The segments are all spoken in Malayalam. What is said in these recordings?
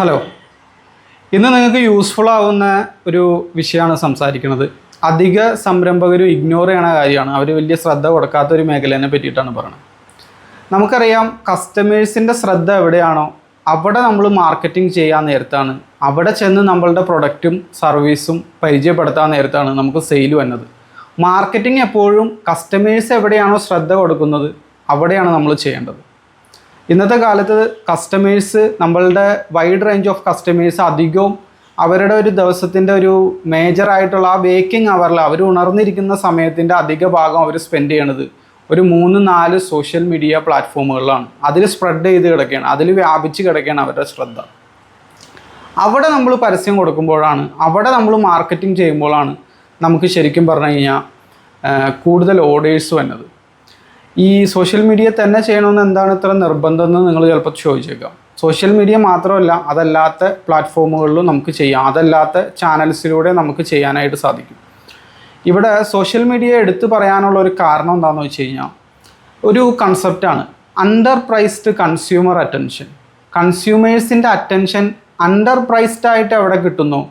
ഹലോ. ഇന്ന് നിങ്ങൾക്ക് യൂസ്ഫുൾ ആവുന്ന ഒരു വിഷയമാണ് സംസാരിക്കുന്നത്. അധിക സംരംഭകരും ഇഗ്നോർ ചെയ്യണ കാര്യമാണ്. അവർ വലിയ ശ്രദ്ധ കൊടുക്കാത്ത ഒരു മേഖലേനെ പറ്റിയിട്ടാണ് പറയുന്നത് നമുക്കറിയാം കസ്റ്റമേഴ്സിന്റെ ശ്രദ്ധ എവിടെയാണോ അവിടെ നമ്മൾ മാർക്കറ്റിംഗ് ചെയ്യാൻ നേരത്താണ്. അവിടെ ചെന്ന് നമ്മളുടെ പ്രൊഡക്റ്റും സർവീസും പരിചയപ്പെടുത്താൻ നേരത്താണ് നമുക്ക് സെയിൽ വന്നത്. മാർക്കറ്റിംഗ് എപ്പോഴും കസ്റ്റമേഴ്സ് എവിടെയാണോ ശ്രദ്ധ കൊടുക്കുന്നത് അവിടെയാണ് നമ്മൾ ചെയ്യേണ്ടത്. ഇന്നത്തെ കാലത്ത് കസ്റ്റമേഴ്സ് നമ്മളുടെ വൈഡ് റേഞ്ച് ഓഫ് കസ്റ്റമേഴ്സ് അധികവും അവരുടെ ഒരു ദിവസത്തിന്റെ ഒരു മേജർ ആയിട്ടുള്ള ആ വേക്കിംഗ് അവറിൽ അവർ ഉണർന്നിരിക്കുന്ന സമയത്തിന്റെ അധിക ഭാഗം അവർ സ്പെൻഡ് ചെയ്യണത് ഒരു മൂന്ന് നാല് സോഷ്യൽ മീഡിയ പ്ലാറ്റ്ഫോമുകളിലാണ് അതിൽ സ്പ്രെഡ് ചെയ്ത് കിടക്കുകയാണ് അതിൽ വ്യാപിച്ച് കിടക്കുകയാണ് അവരുടെ ശ്രദ്ധ. അവിടെ നമ്മൾ പരസ്യം കൊടുക്കുമ്പോഴാണ് അവിടെ നമ്മൾ മാർക്കറ്റിംഗ് ചെയ്യുമ്പോഴാണ് നമുക്ക് ശരിക്കും പറഞ്ഞു കഴിഞ്ഞാൽ കൂടുതൽ ഓർഡേഴ്സ് വന്നത്. ഈ സോഷ്യൽ മീഡിയ തന്നെ ചെയ്യണമെന്ന് എന്താണ് ഇത്ര നിർബന്ധം എന്ന് നിങ്ങൾ ചിലപ്പോൾ ചോദിച്ചേക്കാം. സോഷ്യൽ മീഡിയ മാത്രമല്ല അതല്ലാത്ത പ്ലാറ്റ്ഫോമുകളിലും നമുക്ക് ചെയ്യാം. അതല്ലാത്ത ചാനൽസിലൂടെ നമുക്ക് ചെയ്യാനായിട്ട് സാധിക്കും. ഇവിടെ സോഷ്യൽ മീഡിയ എടുത്തു പറയാനുള്ള ഒരു കാരണം എന്താണെന്ന് വെച്ച് കഴിഞ്ഞാൽ ഒരു കൺസെപ്റ്റാണ് അണ്ടർ പ്രൈസ്ഡ് കൺസ്യൂമർ അറ്റൻഷൻ കൺസ്യൂമേഴ്സിന്റെ അറ്റൻഷൻ അണ്ടർ പ്രൈസ്ഡ് ആയിട്ട് എവിടെ കിട്ടുന്നു?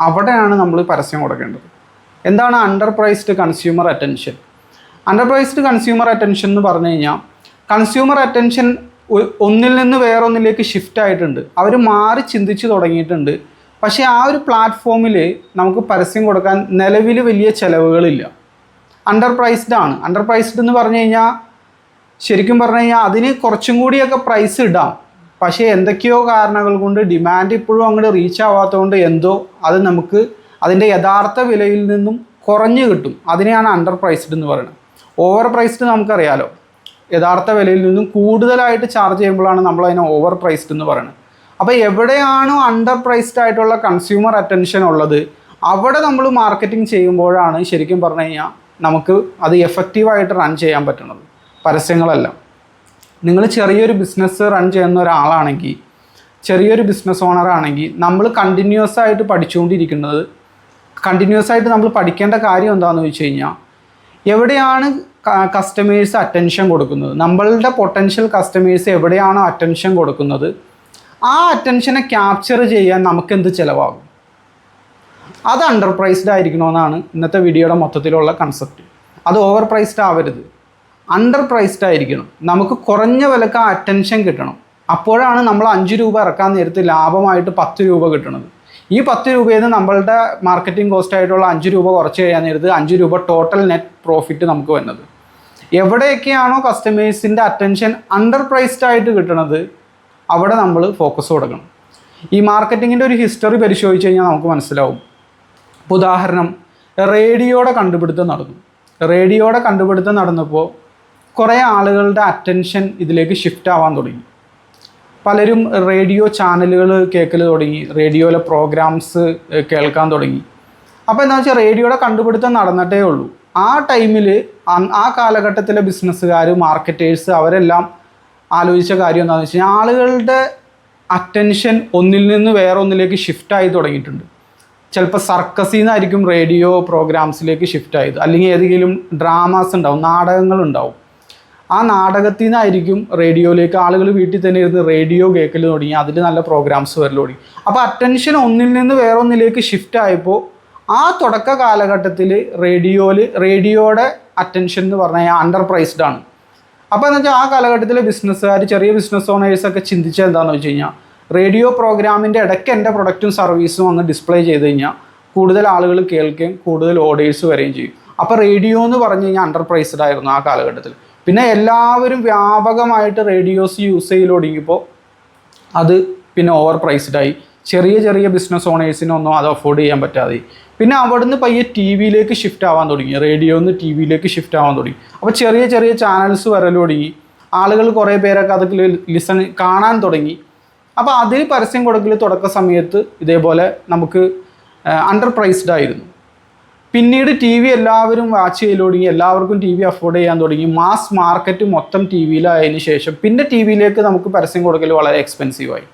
അവിടെയാണ് നമ്മൾ പരസ്യം കൊടുക്കേണ്ടത്. എന്താണ് under priced consumer attention under priced consumer attention എന്ന് പറഞ്ഞു കഴിഞ്ഞാൽ കൺസ്യൂമർ അറ്റൻഷൻ ഒന്നിൽ നിന്ന് വേറൊന്നിലേക്ക് ഷിഫ്റ്റ് ആയിട്ടുണ്ട്. അവർ മാറി ചിന്തിച്ച് തുടങ്ങിയിട്ടുണ്ട്. പക്ഷേ ആ ഒരു പ്ലാറ്റ്ഫോമിൽ നമുക്ക് പരസ്യം കൊടുക്കാൻ നിലവിൽ വലിയ ചിലവുകളില്ല. അണ്ടർപ്രൈസ്ഡ് ആണ്. അണ്ടർപ്രൈസ്ഡ് എന്ന് പറഞ്ഞു കഴിഞ്ഞാൽ ശരിക്കും പറഞ്ഞു കഴിഞ്ഞാൽ അതിന് കുറച്ചും കൂടിയൊക്കെ പ്രൈസ് ഇടാം. പക്ഷേ എന്തൊക്കെയോ കാരണങ്ങൾ കൊണ്ട് ഡിമാൻഡ് ഇപ്പോഴും അങ്ങോട്ട് റീച്ച് ആവാത്തതുകൊണ്ട് എന്തോ അത് നമുക്ക് അതിന്റെ യഥാർത്ഥ വിലയിൽ നിന്നും കുറഞ്ഞു കിട്ടും. അതിനെയാണ് അണ്ടർപ്രൈസ്ഡ് എന്ന് പറയുന്നത്. ഓവർ പ്രൈസ്ഡ് നമുക്കറിയാലോ. യഥാർത്ഥ വിലയിൽ നിന്നും കൂടുതലായിട്ട് ചാർജ് ചെയ്യുമ്പോഴാണ് നമ്മൾ അതിനെ ഓവർ പ്രൈസ്ഡ് എന്ന് പറയുന്നത്. അപ്പോൾ എവിടെയാണോ അണ്ടർ പ്രൈസ്ഡ് ആയിട്ടുള്ള കൺസ്യൂമർ അറ്റൻഷൻ ഉള്ളത് അവിടെ നമ്മൾ മാർക്കറ്റിംഗ് ചെയ്യുമ്പോഴാണ് ശരിക്കും പറഞ്ഞു കഴിഞ്ഞാൽ നമുക്ക് അത് എഫക്റ്റീവായിട്ട് റൺ ചെയ്യാൻ പറ്റുന്നത്. പരസ്യങ്ങളെല്ലാം. നിങ്ങൾ ചെറിയൊരു ബിസിനസ് റൺ ചെയ്യുന്ന ഒരാളാണെങ്കിൽ ചെറിയൊരു ബിസിനസ് ഓണർ ആണെങ്കിൽ നമ്മൾ കണ്ടിന്യൂസ് ആയിട്ട് പഠിച്ചുകൊണ്ടിരിക്കുന്നത് കണ്ടിന്യൂസ് ആയിട്ട് നമ്മൾ പഠിക്കേണ്ട കാര്യം എന്താണെന്ന് വെച്ച് കഴിഞ്ഞാൽ എവിടെയാണ് കസ്റ്റമേഴ്സ് അറ്റൻഷൻ കൊടുക്കുന്നത്. നമ്മളുടെ പൊട്ടൻഷ്യൽ കസ്റ്റമേഴ്സ് എവിടെയാണോ അറ്റൻഷൻ കൊടുക്കുന്നത്? ആ അറ്റൻഷനെ ക്യാപ്ചർ ചെയ്യാൻ നമുക്ക് എന്ത് ചിലവാകും? അത് അണ്ടർ പ്രൈസ്ഡ് ആയിരിക്കണമെന്നാണ് ഇന്നത്തെ വീഡിയോയുടെ മൊത്തത്തിലുള്ള കൺസെപ്റ്റ് അത് ഓവർ പ്രൈസ്ഡ് ആവരുത്. അണ്ടർ പ്രൈസ്ഡ് ആയിരിക്കണം. നമുക്ക് കുറഞ്ഞ വിലക്ക് ആ അറ്റൻഷൻ കിട്ടണം. അപ്പോഴാണ് നമ്മൾ അഞ്ച് രൂപ ഇറക്കാൻ നേരത്ത് ലാഭമായിട്ട് പത്ത് രൂപ കിട്ടുന്നത് ഈ പത്ത് രൂപയിൽ നിന്ന് നമ്മളുടെ മാർക്കറ്റിംഗ് കോസ്റ്റ് ആയിട്ടുള്ള അഞ്ച് രൂപ കുറച്ച് കഴിയാൻ നേരത്ത് അഞ്ച് രൂപ ടോട്ടൽ നെറ്റ് പ്രോഫിറ്റ് നമുക്ക് വരുന്നത് എവിടെയൊക്കെയാണോ കസ്റ്റമേഴ്സിന്റെ അറ്റൻഷൻ അണ്ടർ പ്രൈസ്ഡ് ആയിട്ട് കിട്ടുന്നത് അവിടെ നമ്മൾ ഫോക്കസ് കൊടുക്കണം. ഈ മാർക്കറ്റിങ്ങിന്റെ ഒരു ഹിസ്റ്ററി പരിശോധിച്ച് കഴിഞ്ഞാൽ നമുക്ക് മനസ്സിലാവും. ഇപ്പോൾ ഉദാഹരണം റേഡിയോയുടെ കണ്ടുപിടുത്തം നടന്നു. റേഡിയോയുടെ കണ്ടുപിടുത്തം നടന്നപ്പോൾ കുറേ ആളുകളുടെ അറ്റൻഷൻ ഇതിലേക്ക് ഷിഫ്റ്റ് ആവാൻ തുടങ്ങി. പലരും റേഡിയോ ചാനലുകൾ കേൾക്കൽ തുടങ്ങി റേഡിയോയിലെ പ്രോഗ്രാംസ് കേൾക്കാൻ തുടങ്ങി. അപ്പോൾ എന്താ വെച്ചാൽ റേഡിയോയുടെ കണ്ടുപിടുത്തം നടന്നിട്ടേ ഉള്ളൂ. ആ ടൈമിൽ ആ കാലഘട്ടത്തിലെ ബിസിനസ്സുകാർ മാർക്കറ്റേഴ്സ് അവരെല്ലാം ആലോചിച്ച കാര്യം എന്താണെന്ന് വെച്ച് കഴിഞ്ഞാൽ ആളുകളുടെ അറ്റൻഷൻ ഒന്നിൽ നിന്ന് വേറെ ഒന്നിലേക്ക് ഷിഫ്റ്റ് ആയി തുടങ്ങിയിട്ടുണ്ട്. ചിലപ്പോൾ സർക്കസിൽ നിന്നായിരിക്കും റേഡിയോ പ്രോഗ്രാംസിലേക്ക് ഷിഫ്റ്റ് ആയത്. അല്ലെങ്കിൽ ഏതെങ്കിലും ഡ്രാമാസ് ഉണ്ടാവും നാടകങ്ങൾ ഉണ്ടാവും. ആ നാടകത്തിൽ നിന്നായിരിക്കും റേഡിയോയിലേക്ക് ആളുകൾ വീട്ടിൽ തന്നെ ഇരുന്ന് റേഡിയോ കേൾക്കൽ തുടങ്ങി. അതിൽ നല്ല പ്രോഗ്രാംസ് വരൽ തുടങ്ങി. അപ്പോൾ അറ്റൻഷൻ ഒന്നിൽ നിന്ന് വേറെ ഒന്നിലേക്ക് ഷിഫ്റ്റ് ആയപ്പോൾ ആ തുടക്ക കാലഘട്ടത്തിൽ റേഡിയോയിൽ റേഡിയോയുടെ അറ്റൻഷൻ എന്ന് പറഞ്ഞാൽ അണ്ടർ പ്രൈസ്ഡ് ആണ്. അപ്പോൾ എന്ന് വെച്ചാൽ ആ കാലഘട്ടത്തിൽ ബിസിനസ്സുകാർ ചെറിയ ബിസിനസ് ഓണേഴ്സൊക്കെ ചിന്തിച്ചത് എന്താണെന്ന് വെച്ച് കഴിഞ്ഞാൽ റേഡിയോ പ്രോഗ്രാമിന്റെ ഇടയ്ക്ക് എന്റെ പ്രൊഡക്റ്റും സർവീസും അങ്ങ് ഡിസ്പ്ലേ ചെയ്ത് കഴിഞ്ഞാൽ കൂടുതൽ ആളുകൾ കേൾക്കുകയും കൂടുതൽ ഓർഡേഴ്സ് വരികയും ചെയ്യും. അപ്പോൾ റേഡിയോ എന്ന് പറഞ്ഞു കഴിഞ്ഞാൽ അണ്ടർ പ്രൈസ്ഡ് ആയിരുന്നു ആ കാലഘട്ടത്തിൽ. പിന്നെ എല്ലാവരും വ്യാപകമായിട്ട് റേഡിയോസ് യൂസ് ചെയ്യൽ അത് പിന്നെ ഓവർ പ്രൈസ്ഡ് ആയി. ചെറിയ ചെറിയ ബിസിനസ് ഓണേഴ്സിനൊന്നും അത് അഫോർഡ് ചെയ്യാൻ പറ്റാതെ. പിന്നെ അവിടുന്ന് പയ്യെ ടി വിയിലേക്ക് ഷിഫ്റ്റ് ആവാൻ തുടങ്ങി. റേഡിയോ നിന്ന് ടി വിയിലേക്ക് ഷിഫ്റ്റ് ആവാൻ തുടങ്ങി. അപ്പോൾ ചെറിയ ചെറിയ ചാനൽസ് വരൽ തുടങ്ങി. ആളുകൾ കുറേ പേരൊക്കെ അതൊക്കെ ലിസൺ കാണാൻ തുടങ്ങി. അപ്പോൾ അതിൽ പരസ്യം കൊടുക്കൽ തുടക്ക സമയത്ത് ഇതേപോലെ നമുക്ക് അണ്ടർ പ്രൈസ്ഡ് ആയിരുന്നു. പിന്നീട് ടി വി എല്ലാവരും വാച്ച് ചെയ്യൽ തുടങ്ങി. എല്ലാവർക്കും ടി വി അഫോർഡ് ചെയ്യാൻ തുടങ്ങി. മാസ് മാർക്കറ്റ് മൊത്തം ടി വിയിലായതിനു ശേഷം പിന്നെ ടി വിയിലേക്ക് നമുക്ക് പരസ്യം കൊടുക്കൽ വളരെ എക്സ്പെൻസീവായി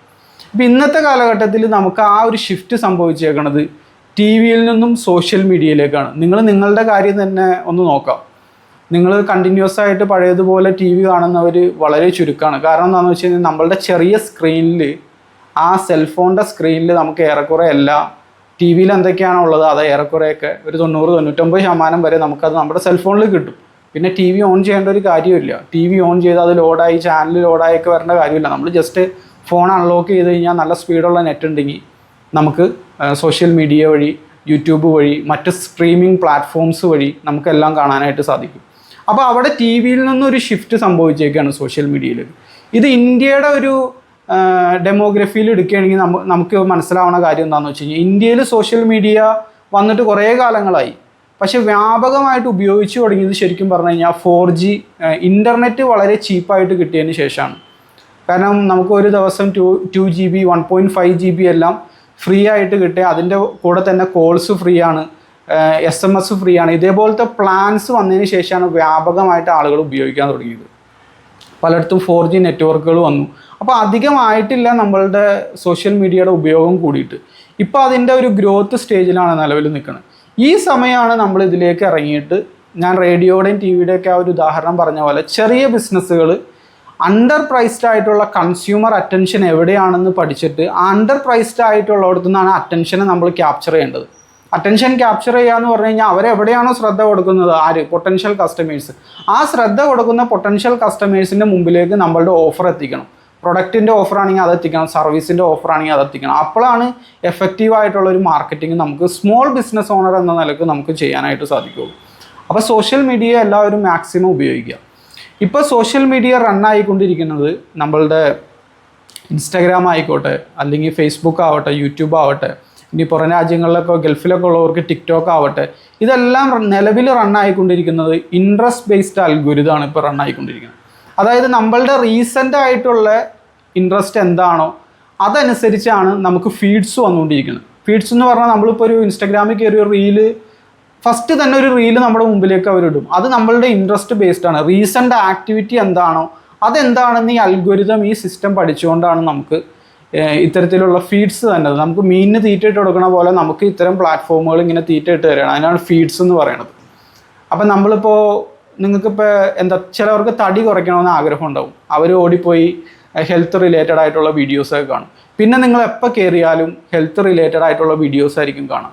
ഇപ്പം ഇന്നത്തെ കാലഘട്ടത്തിൽ നമുക്ക് ആ ഒരു ഷിഫ്റ്റ് സംഭവിച്ചേക്കണത് ടി വിയിൽ നിന്നും സോഷ്യൽ മീഡിയയിലേക്കാണ് നിങ്ങൾ നിങ്ങളുടെ കാര്യം തന്നെ ഒന്ന് നോക്കാം. നിങ്ങൾ കണ്ടിന്യൂസ് ആയിട്ട് പഴയതുപോലെ ടി വി കാണുന്നവർ വളരെ ചുരുക്കമാണ് കാരണം എന്താണെന്ന് വെച്ച് കഴിഞ്ഞാൽ നമ്മളുടെ ചെറിയ സ്ക്രീനിൽ ആ സെൽഫോണിന്റെ സ്ക്രീനിൽ നമുക്ക് ഏറെക്കുറെ എല്ലാം ടി വിയിൽ എന്തൊക്കെയാണോ ഉള്ളത് അത് ഏറെക്കുറെയൊക്കെ ഒരു തൊണ്ണൂറ് തൊണ്ണൂറ്റൊമ്പത് ശതമാനം വരെ നമുക്കത് നമ്മുടെ സെൽഫോണിൽ കിട്ടും. പിന്നെ ടി വി ഓൺ ചെയ്യേണ്ട ഒരു കാര്യമില്ല ടി വി ഓൺ ചെയ്ത് അത് ലോഡായി ചാനൽ ലോഡായൊക്കെ വരേണ്ട കാര്യമില്ല. നമ്മൾ ജസ്റ്റ് ഫോൺ അൺലോക്ക് ചെയ്ത് കഴിഞ്ഞാൽ നല്ല സ്പീഡുള്ള നെറ്റ് ഉണ്ടെങ്കിൽ നമുക്ക് സോഷ്യൽ മീഡിയ വഴി യൂട്യൂബ് വഴി മറ്റ് സ്ട്രീമിംഗ് പ്ലാറ്റ്ഫോംസ് വഴി നമുക്കെല്ലാം കാണാനായിട്ട് സാധിക്കും. അപ്പോൾ അവിടെ ടി വിയിൽ നിന്നൊരു ഷിഫ്റ്റ് സംഭവിച്ചേക്കാണ് സോഷ്യൽ മീഡിയയിൽ ഇത് ഇന്ത്യയുടെ ഒരു ഡെമോഗ്രഫിയിൽ എടുക്കുകയാണെങ്കിൽ നമുക്ക് മനസ്സിലാവുന്ന കാര്യം എന്താണെന്ന് വെച്ച് കഴിഞ്ഞാൽ ഇന്ത്യയിൽ സോഷ്യൽ മീഡിയ വന്നിട്ട് കുറേ കാലങ്ങളായി. പക്ഷെ വ്യാപകമായിട്ട് ഉപയോഗിച്ച് തുടങ്ങിയത് ശരിക്കും പറഞ്ഞു കഴിഞ്ഞാൽ ഫോർ ജി ഇന്റർനെറ്റ് വളരെ ചീപ്പായിട്ട് കിട്ടിയതിന് ശേഷമാണ്. കാരണം നമുക്ക് ഒരു ദിവസം two two G B one point five G B എല്ലാം ഫ്രീ ആയിട്ട് കിട്ടുക അതിന്റെ കൂടെ തന്നെ കോൾസ് ഫ്രീ ആണ് എസ് എം എസ് ഫ്രീ ആണ്. ഇതേപോലത്തെ പ്ലാൻസ് വന്നതിന് ശേഷമാണ് വ്യാപകമായിട്ട് ആളുകൾ ഉപയോഗിക്കാൻ തുടങ്ങിയത്. പലയിടത്തും ഫോർ ജി നെറ്റ്വർക്കുകൾ വന്നു. അപ്പോൾ അധികമായിട്ടില്ല നമ്മളുടെ സോഷ്യൽ മീഡിയയുടെ ഉപയോഗം കൂടിയിട്ട്. ഇപ്പോൾ അതിന്റെ ഒരു ഗ്രോത്ത് സ്റ്റേജിലാണ് നിലവിൽ നിൽക്കുന്നത്. ഈ സമയമാണ് നമ്മൾ ഇതിലേക്ക് ഇറങ്ങിയിട്ട് ഞാൻ റേഡിയോയുടെയും ടി വിയുടെയൊക്കെ ആ ഒരു ഉദാഹരണം പറഞ്ഞ പോലെ ചെറിയ ബിസിനസ്സുകൾ അണ്ടർ പ്രൈസ്ഡ് ആയിട്ടുള്ള കൺസ്യൂമർ അറ്റൻഷൻ എവിടെയാണെന്ന് പഠിച്ചിട്ട് അണ്ടർ പ്രൈസ്ഡ് ആയിട്ടുള്ളടത്തു നിന്നാണ് അറ്റൻഷനെ നമ്മൾ ക്യാപ്ചർ ചെയ്യേണ്ടത്. അറ്റൻഷൻ ക്യാപ്ചർ ചെയ്യുക എന്ന് പറഞ്ഞു കഴിഞ്ഞാൽ അവരെവിടെയാണോ ശ്രദ്ധ കൊടുക്കുന്നത്? ആര്? പൊട്ടൻഷ്യൽ കസ്റ്റമേഴ്സ് ആ ശ്രദ്ധ കൊടുക്കുന്ന പൊട്ടൻഷ്യൽ കസ്റ്റമേഴ്സിന്റെ മുമ്പിലേക്ക് നമ്മളുടെ ഓഫർ എത്തിക്കണം. പ്രൊഡക്റ്റിന്റെ ഓഫർ ആണെങ്കിൽ അത് എത്തിക്കണം. സർവീസിന്റെ ഓഫർ ആണെങ്കിൽ അത് എത്തിക്കണം. അപ്പോഴാണ് എഫക്റ്റീവ് ആയിട്ടുള്ള ഒരു മാർക്കറ്റിംഗ് നമുക്ക് സ്മോൾ ബിസിനസ് ഓണർ എന്ന നിലയ്ക്ക് നമുക്ക് ചെയ്യാനായിട്ട് സാധിക്കുള്ളൂ അപ്പോൾ സോഷ്യൽ മീഡിയ എല്ലാവരും മാക്സിമം ഉപയോഗിക്കുക. ഇപ്പോൾ സോഷ്യൽ മീഡിയ റൺ ആയിക്കൊണ്ടിരിക്കുന്നത് നമ്മളുടെ ഇൻസ്റ്റാഗ്രാം ആയിക്കോട്ടെ അല്ലെങ്കിൽ ഫേസ്ബുക്ക് ആവട്ടെ യൂട്യൂബ് ആവട്ടെ ഇനി പുറം രാജ്യങ്ങളിലൊക്കെ ഗൾഫിലൊക്കെ ഉള്ളവർക്ക് ടിക്ടോക്ക് ആവട്ടെ ഇതെല്ലാം നിലവിൽ റൺ ആയിക്കൊണ്ടിരിക്കുന്നത് ഇൻട്രസ്റ്റ് ബേസ്ഡ് അൽഗുരിതാണ് ഇപ്പോൾ റൺ ആയിക്കൊണ്ടിരിക്കുന്നത്. അതായത് നമ്മളുടെ റീസെന്റ് ആയിട്ടുള്ള ഇൻട്രസ്റ്റ് എന്താണോ അതനുസരിച്ചാണ് നമുക്ക് ഫീഡ്സ് വന്നുകൊണ്ടിരിക്കുന്നത്. ഫീഡ്സ് എന്ന് പറഞ്ഞാൽ നമ്മളിപ്പോൾ ഒരു ഇൻസ്റ്റാഗ്രാമിൽ കയറി ഒരു റീൽ ഫസ്റ്റ് തന്നെ ഒരു റീൽ നമ്മുടെ മുമ്പിലേക്ക് അവരിടും അത് നമ്മളുടെ ഇൻട്രസ്റ്റ് ബേസ്ഡ് ആണ്. റീസെന്റ് ആക്ടിവിറ്റി എന്താണോ അതെന്താണെന്ന് ഈ അൽഗോരിതം ഈ സിസ്റ്റം പഠിച്ചുകൊണ്ടാണ് നമുക്ക് ഇത്തരത്തിലുള്ള ഫീഡ്സ് തന്നെ നമുക്ക് മീനിന് തീറ്റ ഇട്ട് കൊടുക്കണ പോലെ നമുക്ക് ഇത്തരം പ്ലാറ്റ്ഫോമുകൾ ഇങ്ങനെ തീറ്റ ഇട്ട് തരികയാണ് അതിനാണ് ഫീഡ്സ് എന്ന് പറയുന്നത് അപ്പം നമ്മളിപ്പോൾ നിങ്ങൾക്കിപ്പോൾ എന്താ ചിലവർക്ക് തടി കുറയ്ക്കണമെന്ന് ആഗ്രഹം ഉണ്ടാവും അവർ ഓടിപ്പോയി ഹെൽത്ത് റിലേറ്റഡ് ആയിട്ടുള്ള വീഡിയോസൊക്കെ കാണും. പിന്നെ നിങ്ങൾ എപ്പോൾ കയറിയാലും ഹെൽത്ത് റിലേറ്റഡ് ആയിട്ടുള്ള വീഡിയോസ് ആയിരിക്കും കാണാം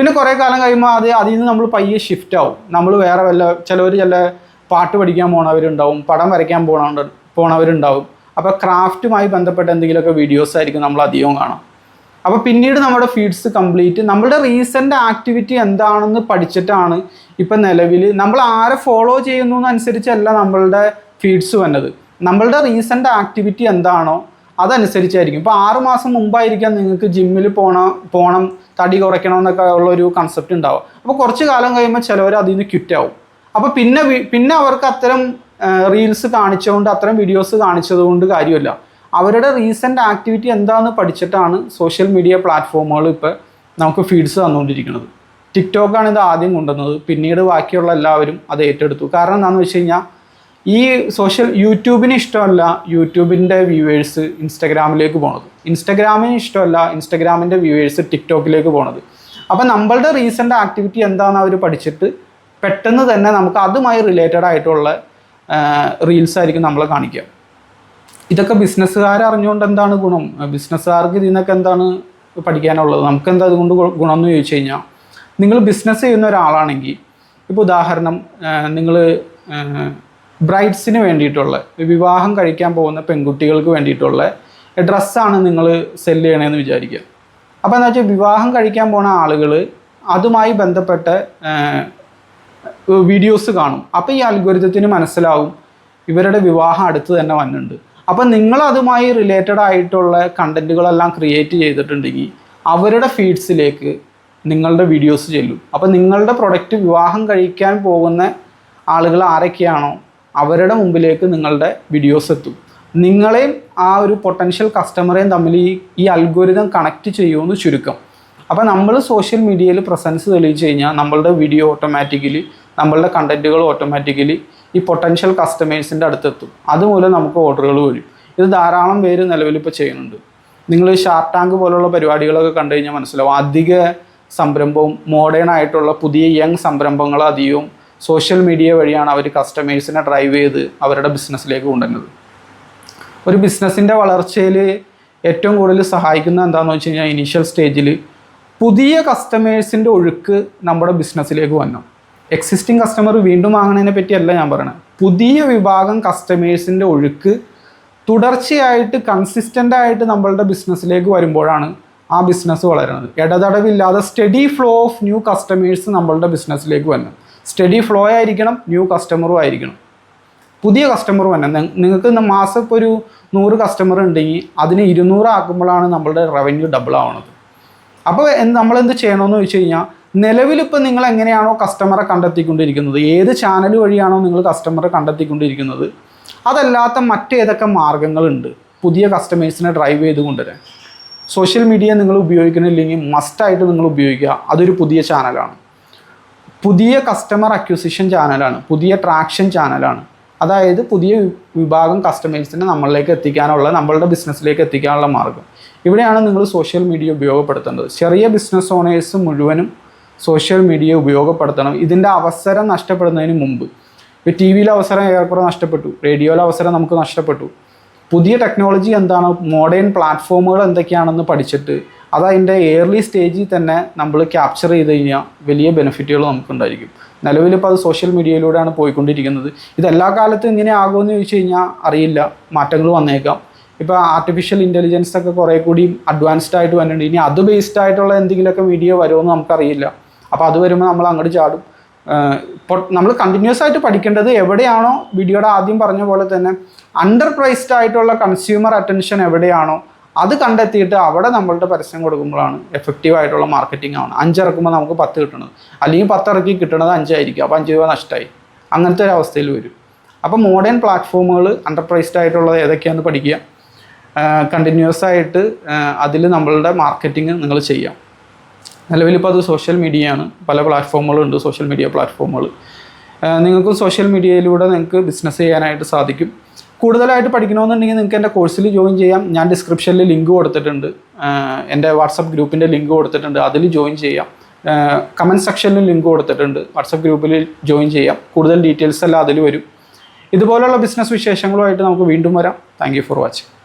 പിന്നെ കുറേ കാലം കഴിയുമ്പോൾ അത് അതിൽ നിന്ന് നമ്മൾ പയ്യെ ഷിഫ്റ്റ് ആവും. നമ്മൾ വേറെ വല്ല ചിലവർ ചില പാട്ട് പഠിക്കാൻ പോണവരുണ്ടാവും പടം വരയ്ക്കാൻ പോണ പോണവരുണ്ടാവും. അപ്പോൾ ക്രാഫ്റ്റുമായി ബന്ധപ്പെട്ട എന്തെങ്കിലുമൊക്കെ വീഡിയോസ് ആയിരിക്കും നമ്മൾ അധികവും കാണാം. അപ്പോൾ പിന്നീട് നമ്മുടെ ഫീഡ്സ് കംപ്ലീറ്റ് നമ്മുടെ റീസെന്റ് ആക്ടിവിറ്റി എന്താണെന്ന് പഠിച്ചിട്ടാണ് ഇപ്പം നിലവിൽ നമ്മൾ ആരെ ഫോളോ ചെയ്യുന്നു അനുസരിച്ചല്ല നമ്മളുടെ ഫീഡ്സ് വന്നത്. നമ്മളുടെ റീസെന്റ് ആക്ടിവിറ്റി എന്താണോ അതനുസരിച്ചായിരിക്കും. ഇപ്പോൾ ആറ് മാസം മുമ്പായിരിക്കാം നിങ്ങൾക്ക് ജിമ്മിൽ പോണം പോകണം തടി കുറയ്ക്കണമെന്നൊക്കെ ഉള്ള ഒരു കൺസെപ്റ്റ് ഉണ്ടാവും. അപ്പോൾ കുറച്ച് കാലം കഴിയുമ്പോൾ ചിലവർ അതിൽ നിന്ന് ക്വിറ്റാവും അപ്പോൾ പിന്നെ പിന്നെ അവർക്ക് അത്തരം റീൽസ് കാണിച്ചുകൊണ്ട് അത്തരം വീഡിയോസ് കാണിച്ചതുകൊണ്ട് കാര്യമില്ല. അവരുടെ റീസെന്റ് ആക്ടിവിറ്റി എന്താണെന്ന് പഠിച്ചിട്ടാണ് സോഷ്യൽ മീഡിയ പ്ലാറ്റ്ഫോമുകൾ ഇപ്പോൾ നമുക്ക് ഫീഡ്സ് തന്നുകൊണ്ടിരിക്കുന്നത്. ടിക്ടോക്കാണ് ഇത് ആദ്യം കൊണ്ടുവന്നത്. പിന്നീട് ബാക്കിയുള്ള എല്ലാവരും അത് ഏറ്റെടുത്തു. കാരണം എന്താണെന്ന് വെച്ച് കഴിഞ്ഞാൽ ഈ സോഷ്യൽ യൂട്യൂബിന് ഇഷ്ടമല്ല യൂട്യൂബിന്റെ വ്യൂവേഴ്സ് ഇൻസ്റ്റഗ്രാമിലേക്ക് പോണത്. ഇൻസ്റ്റഗ്രാമിന് ഇഷ്ടമല്ല ഇൻസ്റ്റഗ്രാമിന്റെ വ്യൂവേഴ്സ് ടിക്ടോക്കിലേക്ക് പോണത്. അപ്പം നമ്മളുടെ റീസെന്റ് ആക്ടിവിറ്റി എന്താണെന്ന് അവർ പഠിച്ചിട്ട് പെട്ടെന്ന് തന്നെ നമുക്ക് അതുമായി റിലേറ്റഡ് ആയിട്ടുള്ള റീൽസ് ആയിരിക്കും നമ്മൾ കാണിക്കുക. ഇതൊക്കെ ബിസിനസ്സുകാർ അറിഞ്ഞുകൊണ്ട് എന്താണ് ഗുണം? ബിസിനസ്സുകാർക്ക് ഇതിൽ നിന്നൊക്കെ എന്താണ് പഠിക്കാനുള്ളത്? നമുക്ക് എന്താ അതുകൊണ്ട് ഗുണം എന്ന് ചോദിച്ചു കഴിഞ്ഞാൽ നിങ്ങൾ ബിസിനസ് ചെയ്യുന്ന ഒരാളാണെങ്കിൽ ഇപ്പോൾ ഉദാഹരണം നിങ്ങൾ ബ്രൈഡ്സിന് വേണ്ടിയിട്ടുള്ള വിവാഹം കഴിക്കാൻ പോകുന്ന പെൺകുട്ടികൾക്ക് വേണ്ടിയിട്ടുള്ള ഡ്രസ്സാണ് നിങ്ങൾ സെല്ല് ചെയ്യണമെന്ന് വിചാരിക്കുക അപ്പോൾ എന്താ വെച്ചാൽ വിവാഹം കഴിക്കാൻ പോണ ആളുകൾ അതുമായി ബന്ധപ്പെട്ട വീഡിയോസ് കാണും. അപ്പോൾ ഈ അൽഗോരിതത്തിന് മനസ്സിലാവും ഇവരുടെ വിവാഹം അടുത്ത് തന്നെ വന്നിട്ടുണ്ട്. അപ്പം നിങ്ങൾ അതുമായി റിലേറ്റഡ് ആയിട്ടുള്ള കണ്ടന്റുകളെല്ലാം ക്രിയേറ്റ് ചെയ്തിട്ടുണ്ടെങ്കിൽ അവരുടെ ഫീഡ്സിലേക്ക് നിങ്ങളുടെ വീഡിയോസ് ചെല്ലും. അപ്പം നിങ്ങളുടെ പ്രൊഡക്റ്റ് വിവാഹം കഴിക്കാൻ പോകുന്ന ആളുകൾ ആരൊക്കെയാണോ അവരുടെ മുമ്പിലേക്ക് നിങ്ങളുടെ വീഡിയോസ് എത്തും. നിങ്ങളെയും ആ ഒരു പൊട്ടൻഷ്യൽ കസ്റ്റമറെയും തമ്മിൽ ഈ ഈ അൽഗോരിതം കണക്ട് ചെയ്യുമെന്ന് ചുരുക്കം. അപ്പോൾ നമ്മൾ സോഷ്യൽ മീഡിയയിൽ പ്രസൻസ് തെളിയിച്ച് കഴിഞ്ഞാൽ നമ്മളുടെ വീഡിയോ ഓട്ടോമാറ്റിക്കലി നമ്മളുടെ കണ്ടന്റുകൾ ഓട്ടോമാറ്റിക്കലി ഈ പൊട്ടൻഷ്യൽ കസ്റ്റമേഴ്സിന്റെ അടുത്തെത്തും. അതുമൂലം നമുക്ക് ഓർഡറുകൾ വരും. ഇത് ധാരാളം പേര് നിലവിൽ ഇപ്പോൾ ചെയ്യുന്നുണ്ട്. നിങ്ങൾ ഷാർട്ട് ടാങ്ക് പോലുള്ള പരിപാടികളൊക്കെ കണ്ടു കഴിഞ്ഞാൽ മനസ്സിലാവും. അധിക സംരംഭവും മോഡേൺ ആയിട്ടുള്ള പുതിയ യങ് സംരംഭങ്ങൾ അധികവും സോഷ്യൽ മീഡിയ വഴിയാണ് അവർ കസ്റ്റമേഴ്സിനെ ഡ്രൈവ് ചെയ്ത് അവരുടെ ബിസിനസ്സിലേക്ക് കൊണ്ടുവരുന്നത്. ഒരു ബിസിനസ്സിന്റെ വളർച്ചയിൽ ഏറ്റവും കൂടുതൽ സഹായിക്കുന്നത് എന്താണെന്ന് വെച്ച് കഴിഞ്ഞാൽ ഇനീഷ്യൽ സ്റ്റേജിൽ പുതിയ കസ്റ്റമേഴ്സിന്റെ ഒഴുക്ക് നമ്മുടെ ബിസിനസ്സിലേക്ക് വന്നു. എക്സിസ്റ്റിംഗ് കസ്റ്റമർ വീണ്ടും വാങ്ങണതിനെ പറ്റിയല്ല ഞാൻ പറയുന്നത് പുതിയ വിഭാഗം കസ്റ്റമേഴ്സിന്റെ ഒഴുക്ക് തുടർച്ചയായിട്ട് കൺസിസ്റ്റന്റ് ആയിട്ട് നമ്മളുടെ ബിസിനസ്സിലേക്ക് വരുമ്പോഴാണ് ആ ബിസിനസ് വളരുന്നത്. ഇടതടവില്ലാതെ steady flow of new customers നമ്മളുടെ ബിസിനസ്സിലേക്ക് വരണം സ്റ്റഡി ഫ്ലോ ആയിരിക്കണം ന്യൂ കസ്റ്റമറും ആയിരിക്കണം. പുതിയ കസ്റ്റമർ തന്നെ നിങ്ങൾക്ക് ഇന്ന് മാസം ഇപ്പോൾ ഒരു നൂറ് കസ്റ്റമർ ഉണ്ടെങ്കിൽ അതിന് ഇരുന്നൂറ് ആക്കുമ്പോഴാണ് നമ്മളുടെ റവന്യൂ ഡബിൾ ആവണത്. അപ്പോൾ എന്ത് ചെയ്യണമെന്ന് വെച്ച് കഴിഞ്ഞാൽ നിലവിലിപ്പോൾ നിങ്ങൾ എങ്ങനെയാണോ കസ്റ്റമറെ കണ്ടെത്തിക്കൊണ്ടിരിക്കുന്നത് ഏത് ചാനൽ വഴിയാണോ നിങ്ങൾ കസ്റ്റമറെ കണ്ടെത്തിക്കൊണ്ടിരിക്കുന്നത് അതല്ലാത്ത മറ്റേതൊക്കെ മാർഗങ്ങളുണ്ട് പുതിയ കസ്റ്റമേഴ്സിനെ ഡ്രൈവ് ചെയ്ത് കൊണ്ടുവരാൻ. സോഷ്യൽ മീഡിയ നിങ്ങൾ ഉപയോഗിക്കുന്നില്ലെങ്കിൽ മസ്റ്റായിട്ട് നിങ്ങൾ ഉപയോഗിക്കുക അതൊരു പുതിയ ചാനലാണ് പുതിയ കസ്റ്റമർ അക്വിസിഷൻ ചാനലാണ് പുതിയ ട്രാക്ഷൻ ചാനലാണ് അതായത് പുതിയ വിഭാഗം കസ്റ്റമേഴ്സിനെ നമ്മളിലേക്ക് എത്തിക്കാനുള്ള നമ്മളുടെ ബിസിനസ്സിലേക്ക് എത്തിക്കാനുള്ള മാർഗം. ഇവിടെയാണ് നിങ്ങൾ സോഷ്യൽ മീഡിയ ഉപയോഗപ്പെടുത്തേണ്ടത്. ചെറിയ ബിസിനസ് ഓണേഴ്സ് മുഴുവനും സോഷ്യൽ മീഡിയ ഉപയോഗപ്പെടുത്തണം. ഇതിന്റെ അവസരം നഷ്ടപ്പെടുന്നതിന് മുമ്പ്. ഇപ്പോൾ ടി വിയിലെ അവസരം ഏറെക്കുറെ നഷ്ടപ്പെട്ടു. റേഡിയോയിലെ അവസരം നമുക്ക് നഷ്ടപ്പെട്ടു. പുതിയ ടെക്നോളജി എന്താണ്? മോഡേൺ പ്ലാറ്റ്ഫോമുകൾ എന്തൊക്കെയാണെന്ന് പഠിച്ചിട്ട് അത് അതിന്റെ എയർലി സ്റ്റേജിൽ തന്നെ നമ്മൾ ക്യാപ്ചർ ചെയ്ത് കഴിഞ്ഞാൽ വലിയ ബെനിഫിറ്റുകൾ നമുക്കുണ്ടായിരിക്കും. നിലവിലിപ്പോൾ അത് സോഷ്യൽ മീഡിയയിലൂടെയാണ് പോയിക്കൊണ്ടിരിക്കുന്നത്. ഇതെല്ലാ കാലത്തും ഇങ്ങനെ ആകുമെന്ന് ചോദിച്ചു കഴിഞ്ഞാൽ അറിയില്ല. മാറ്റങ്ങൾ വന്നേക്കാം. ഇപ്പോൾ ആർട്ടിഫിഷ്യൽ ഇന്റലിജൻസ് ഒക്കെ കുറേ കൂടി അഡ്വാൻസ്ഡ് ആയിട്ട് വന്നിട്ടുണ്ട്. ഇനി അത് ബേസ്ഡ് ആയിട്ടുള്ള എന്തെങ്കിലുമൊക്കെ വീഡിയോ വരുമെന്ന് നമുക്കറിയില്ല. അപ്പോൾ അത് വരുമ്പോൾ നമ്മൾ അങ്ങോട്ട് ചാടും. നമ്മൾ കണ്ടിന്യൂസ് ആയിട്ട് പഠിക്കേണ്ടത് എവിടെയാണോ വീഡിയോയുടെ ആദ്യം പറഞ്ഞ പോലെ തന്നെ അണ്ടർ പ്രൈസ്ഡ് ആയിട്ടുള്ള കൺസ്യൂമർ അറ്റൻഷൻ എവിടെയാണോ അത് കണ്ടെത്തിയിട്ട് അവിടെ നമ്മളുടെ പരസ്യം കൊടുക്കുമ്പോഴാണ് എഫക്റ്റീവ് ആയിട്ടുള്ള മാർക്കറ്റിംഗ് ആണ്. അഞ്ചിറക്കുമ്പോൾ നമുക്ക് പത്ത് കിട്ടണത്. അല്ലെങ്കിൽ പത്ത് ഇറക്കി കിട്ടണത് അഞ്ചായിരിക്കും. അപ്പോൾ അഞ്ച് രൂപ നഷ്ടമായി അങ്ങനത്തെ ഒരു അവസ്ഥയിൽ വരും. അപ്പോൾ മോഡേൺ പ്ലാറ്റ്ഫോമുകൾ അണ്ടർപ്രൈസ്ഡ് ആയിട്ടുള്ളത് ഏതൊക്കെയാണെന്ന് പഠിക്കുക. കണ്ടിന്യൂസ് ആയിട്ട് അതിൽ നമ്മളുടെ മാർക്കറ്റിംഗ് നിങ്ങൾ ചെയ്യാം. നിലവിലിപ്പോൾ അത് സോഷ്യൽ മീഡിയയാണ് പല പ്ലാറ്റ്ഫോമുകളുണ്ട് സോഷ്യൽ മീഡിയ പ്ലാറ്റ്ഫോമുകൾ നിങ്ങൾക്കും സോഷ്യൽ മീഡിയയിലൂടെ നിങ്ങൾക്ക് ബിസിനസ് ചെയ്യാനായിട്ട് സാധിക്കും. കൂടുതലായിട്ട് പഠിക്കണമെന്നുണ്ടെങ്കിൽ നിങ്ങൾക്ക് എന്റെ കോഴ്സിൽ ജോയിൻ ചെയ്യാം. ഞാൻ ഡിസ്ക്രിപ്ഷനിൽ ലിങ്ക് കൊടുത്തിട്ടുണ്ട്. എന്റെ വാട്സപ്പ് ഗ്രൂപ്പിന്റെ ലിങ്ക് കൊടുത്തിട്ടുണ്ട്. അതിൽ ജോയിൻ ചെയ്യാം. കമന്റ് സെക്ഷനിൽ ലിങ്ക് കൊടുത്തിട്ടുണ്ട്. വാട്സപ്പ് ഗ്രൂപ്പിൽ ജോയിൻ ചെയ്യാം. കൂടുതൽ ഡീറ്റെയിൽസ് എല്ലാം അതിൽ വരും. ഇതുപോലുള്ള ബിസിനസ് വിശേഷങ്ങളുമായിട്ട് നമുക്ക് വീണ്ടും വരാം. Thank for watching